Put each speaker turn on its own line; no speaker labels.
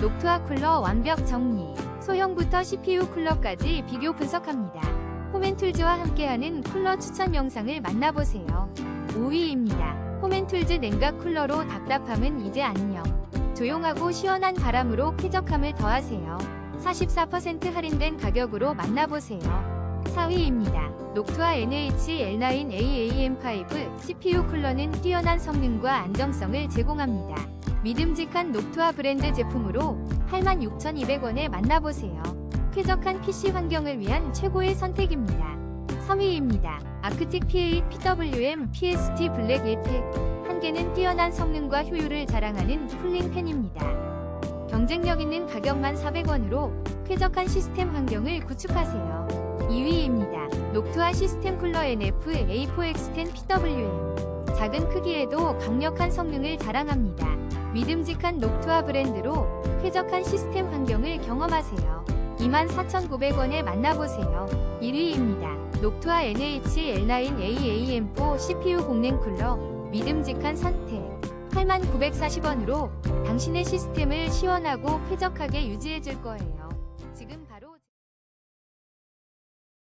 녹투아 쿨러 완벽 정리. 소형부터 CPU 쿨러까지 비교 분석합니다. 호멘툴즈와 함께하는 쿨러 추천 영상을 만나보세요. 5위입니다. 호멘툴즈 냉각 쿨러로 답답함은 이제 안녕. 조용하고 시원한 바람으로 쾌적함을 더하세요. 44% 할인된 가격으로 만나보세요. 4위입니다. 녹투아 NH-L9AAM5 CPU 쿨러는 뛰어난 성능과 안정성을 제공합니다. 믿음직한 녹투아 브랜드 제품으로 86,200원에 만나보세요. 쾌적한 PC 환경을 위한 최고의 선택입니다. 3위입니다. 아크틱 P8 PWM PST 블랙 1팩. 한 개는 뛰어난 성능과 효율을 자랑하는 쿨링 팬입니다. 경쟁력 있는 가격만 400원으로 쾌적한 시스템 환경을 구축하세요. 2위입니다. 녹투아 시스템 쿨러 NF A4X10 PWM. 작은 크기에도 강력한 성능을 자랑합니다. 믿음직한 녹투아 브랜드로 쾌적한 시스템 환경을 경험하세요. 24,900원에 만나보세요. 1위입니다. 녹투아 NH-L9AAM4 CPU 공랭 쿨러 믿음직한 선택 8940원으로 당신의 시스템을 시원하고 쾌적하게 유지해줄 거예요.